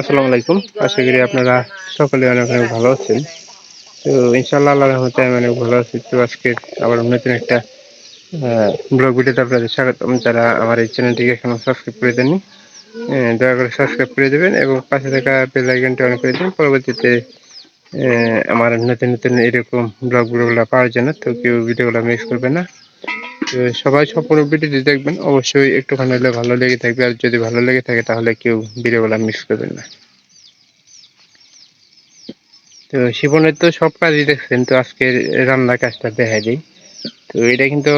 আসসালামু আলাইকুম। আশা করি আপনারা সকলে অনেক অনেক ভালো আছেন। তো ইনশাল্লাহ আল্লাহ রহমতে আমি অনেক ভালো আছি। তো আজকে আবার নতুন একটা ব্লগ ভিডিওতে আপনাদের স্বাগতম। যারা আমার এই চ্যানেলটিকে এখনও সাবস্ক্রাইব করে দেননি দয়া করে সাবস্ক্রাইব করে দেবেন এবং পাশে থাকা বেল আইকনটি অন করে দেবেন পরবর্তীতে আমার নতুন নতুন এরকম ব্লগ ভিডিওগুলো পাওয়ার জন্য। তো কেউ ভিডিওগুলো মিস করবে না। সবাই সম্পূর্ণ ভিডিওটি দেখবেন। অবশ্যই একটুখানি হলে ভালো লেগে থাকবে। আর যদি ভালো লেগে থাকে তাহলে কেউ ভিডিওগুলো মিস করবেন না। তো শিবনের তো সব কাজই দেখছেন তো আজকে রান্নার কাজটা দেখাই দিই। তো এটা কিন্তু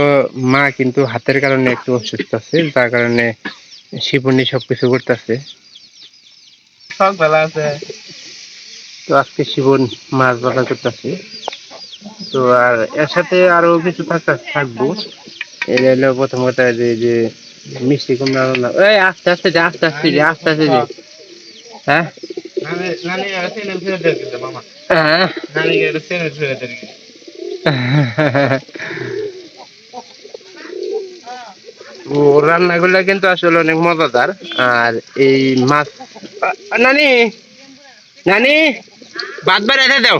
মা কিন্তু হাতের কারণে একটু অসুস্থ আছে যার কারণে শিবনী সবকিছু করতেছে। সব ভালো আছে। তো আজকে শিবন মাছ বাজার করতেছে। তো আর এর সাথে আরও কিছু থাকতে থাকব। এটা হলো প্রথম কথা যে যে মিষ্টি কুমড়া এই আস্তে আস্তে যা আস্তে আস্তে যা আস্তে আস্তে যা। হ্যাঁ? হ্যাঁ? ও রান্নাগুলো কিন্তু আসলে অনেক মজাদার। আর এই মাছ নানি! নানি! ভাত বেড়ে দাও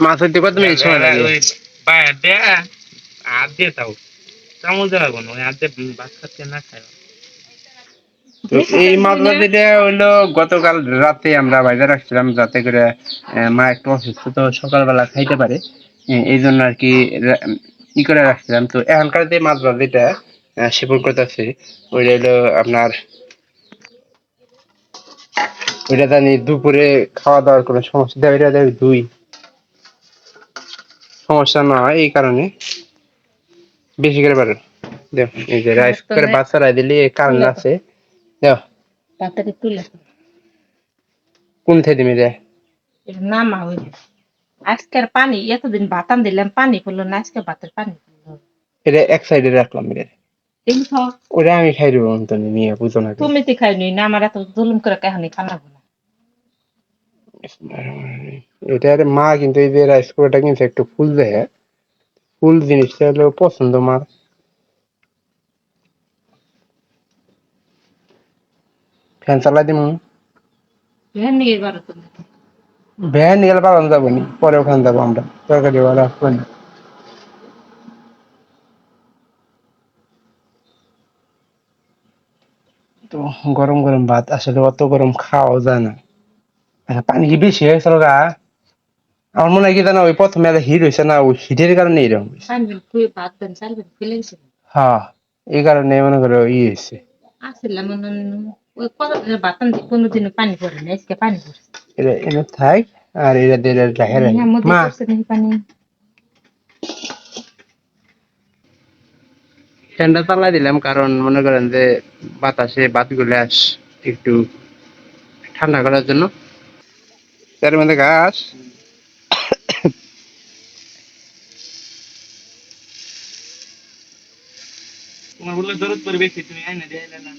মাছ হইতে কত মিনিট সময় লাগে ওই বাইরে দে আর দিয়ে তাও চামচ দেওয়া কোনো আর দিয়ে ভাত খাচ্ছে না খায় এই মাছ হইল গতকাল রাতে আমরা বাইরে রাখছিলাম যাতে করে মা একটু অসুস্থ তো সকালবেলা খাইতে পারে। এই জন্য আর কি ই করে রাখছিলাম। তো এখনকার যে মাছ ভাজিটা সেবন করতেছে ওইটা হলো আপনার ওইটা জানি দুপুরে খাওয়া দাওয়ার কোনো সমস্যা দেয় ওইটা দেয় দুই। সমস্যা না হয় এই কারণে বেশি করে পারো দেখ এই যে রাইস করে বাচ্চারা দিলে কারণ আছে। দেখ তাড়াতাড়ি তুলে। কোন থেকে দিবি রে? নামা হইল আজকের পানি এতদিন বাতাম দিলাম পানি পড়ল না আজকে ভাতের পানি এটা এক সাইডে রাখলাম রে। ওটা আমি খাই দেবো অন্তনে নিয়ে বুঝো না তুমি তো খাই নি না আমার এত জুলুম করে কাহানি খানাবো না। এটা আরে মা কিন্তু এই যে রাইস কুকারটা কিনছে একটু ফুল দেয়। ফুল জিনিসটা হলো পছন্দ মার। ফ্যান চালাই দিমু। নিয়ে ভ্যান নিয়ে গেলে পালানো যাব নি পরে ওখানে যাব আমরা। তরকারি ওরা আসব না। তো গরম গরম ভাত আসলে অত গরম খাওয়া যায় না। পানি কি বেশি হয়েছে গা আমার মনে হয় কি জানো ওই প্রথমে হিট হয়েছে না ওই হিটের কারণে এরকম হ্যাঁ এই কারণে মনে করো ই হয়েছে আর রাখে হ্যাঁ, মা। ফ্যানটা চালাই দিলাম কারণ মনে করেন যে বাতাসে বাতগুলো আস একটু ঠান্ডা করার জন্য। তার মধ্যে গাছ তোমার বলে দরদ করে বেশি তুমি আইনা দিয়ে এলে না।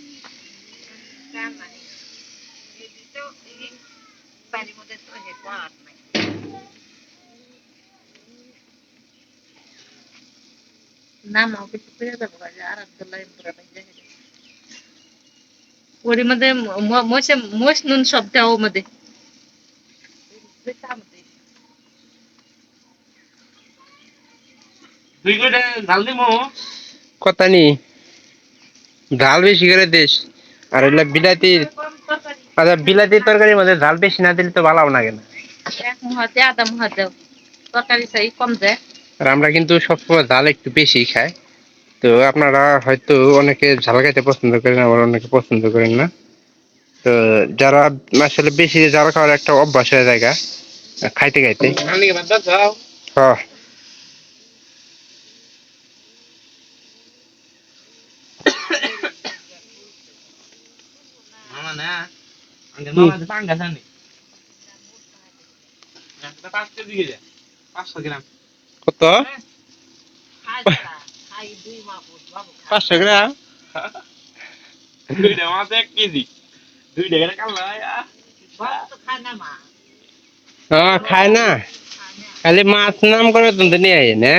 নামা কিছু করে দেবো আর আব্দুল্লাহ ওর মধ্যে মোছে মোশ দিমো? কথা নি। ঝাল বেশি করে দিস। আর বিলাতির আচ্ছা বিলাতির তরকারির মধ্যে ঝাল বেশি না দিলে তো ভালো লাগে না। এক মুহাতে আধা মুহা তরকারি চাই কম যায় আর আমরা কিন্তু সবসময় ঝাল একটু বেশি খাই। তো আপনারা হয়তো অনেকে ঝাল খাইতে পছন্দ করেন আবার অনেকে পছন্দ করেন না। তো যারা আসলে বেশি ঝাল খাওয়ার একটা অভ্যাস হয়ে জায়গা খাইতে খাইতে। হ্যাঁ না? আমাদের মামা তো পাঙ্গা জানি একটা পাঁচ কেজি গেছে পাঁচশো গ্রাম। কত? পাঁচশো গ্রাম? দুইটা মাছ এক কেজি। দুইটা করে কাল হ্যাঁ খায় না? খালি মাছ নাম করে তুমি নিয়ে আই না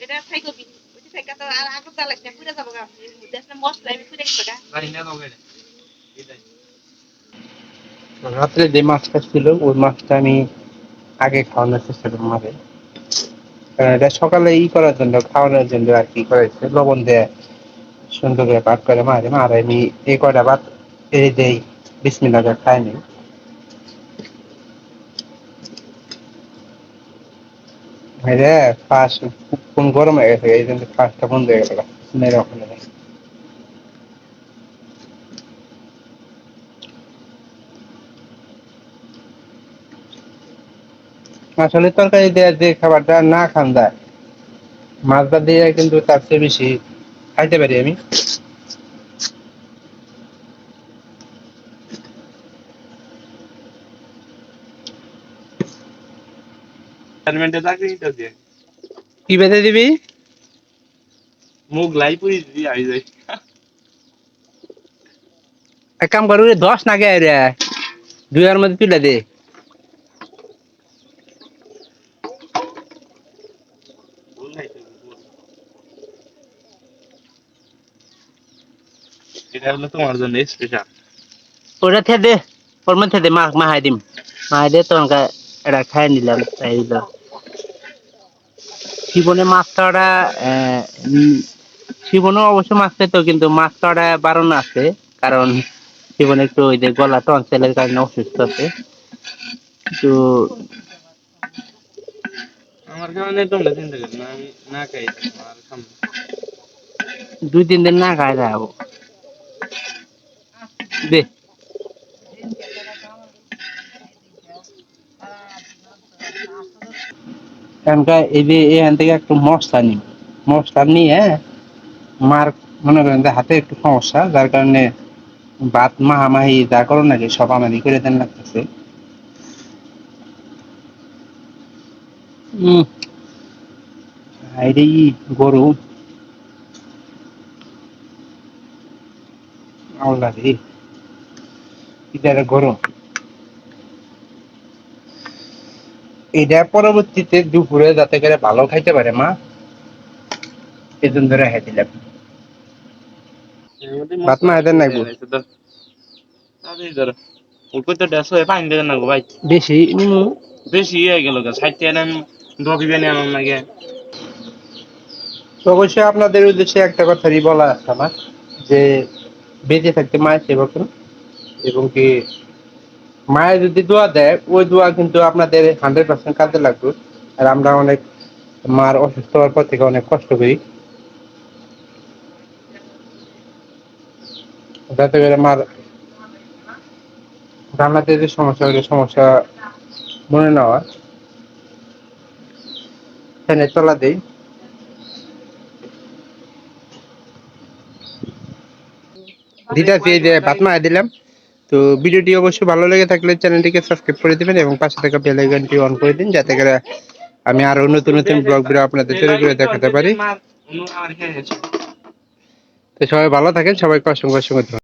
জানি না তবে এটাই রাত্রে যে মাছটা ছিল ওই মাছটা আমি আগে খাওয়ানোর চেষ্টা করলাম কারণ এটা সকালে ই করার জন্য খাওয়ানোর জন্য আর কি করেছে লবণ দিয়ে সুন্দর করে পাক করে মারে। মারে আমি এই কয়টা ভাত এই দেই বিসমিল্লাহ করে খাই নি। রে ফাঁস কোন গরম হয়ে গেছে, এই জন্য ফাঁসটা বন্ধ হয়ে গেল মেরে ওখানে আসলে তরকারি দেওয়ার যে খাবারটা না খান যায়, মাছটা দিয়ে কিন্তু তার চেয়ে বেশি খাইতে পারি আমি। হেলমেটে চাকরি দিয়ে? কি বেঁধে দিবি? মুখ লাই পুরি দিদি আই যাই এক কাম করবি দশ না গে রে দুই আর মধ্যে তুলে দে। ভুল নাই তো, ভুল। এটা হলো তোমার জন্য স্পেশাল ওটা থে দে ওর মধ্যে দে মা মাহাই দিম। মাহাই দে তোমাকে এটা খাই নিলাম তাই দিল জীবনে মাছ খাওয়াটা জীবনে অবশ্য মাছ খেতো কিন্তু মাছ খাওয়াটা বারণ আছে কারণ জীবনে একটু ওই যে গলা টনসেলের কারণে অসুস্থ আছে। তো আমার কারণে তোমরা চিন্তা করি না আমি না খাই আর সামনে দুই তিন দিন না খাই যাব। দে। এখানকার এই যে এখান থেকে একটু মশলা নিই। মশলা নিয়ে মার মনে করেন হাতে একটু সমস্যা, যার কারণে ভাত মাহামাহি যা করো নাকি সব আমারই করে দেন লাগতেছে। ই গরম আল্লাহ রে এটা গরম এটা পরবর্তীতে দুপুরে যাতে করে ভালো খাইতে পারে মা এই জন্য রেখে দিলাম। ভাত মা এদের নাকবো ওকে তো দেড়শো হয়ে পানি দেবেন না গো ভাই। বেশি? নিমু বেশি হয়ে গেল গা নেন দবি বেনে আনার লাগে অবশ্যই আপনাদের উদ্দেশ্যে একটা কথাই বলা আছে আমার যে বেঁচে থাকতে মায়ের সেবা করুন এবং কি মায়ের যদি দোয়া দেয়, ওই দোয়া কিন্তু আপনাদের হান্ড্রেড পার্সেন্ট কাজে লাগবে। আর আমরা অনেক মার অসুস্থ হওয়ার পর থেকে অনেক কষ্ট করি। যাতে করে মার রান্নাতে যে সমস্যা হলে সমস্যা মনে নেওয়া ফ্যানে চলা দেই। দিটা দিয়ে ভাত মারা দিলাম। তো ভিডিওটি অবশ্যই ভালো লেগে থাকলে চ্যানেলটিকে সাবস্ক্রাইব করে দিবেন এবং পাশে থাকা বেল আইকনটি অন করে দিন, যাতে করে আমি আরও নতুন নতুন ব্লগ ভিডিও আপনাদের তৈরি করে দেখাতে পারি তো সবাই ভালো থাকেন, সবাইকে অসংখ্য অসংখ্য।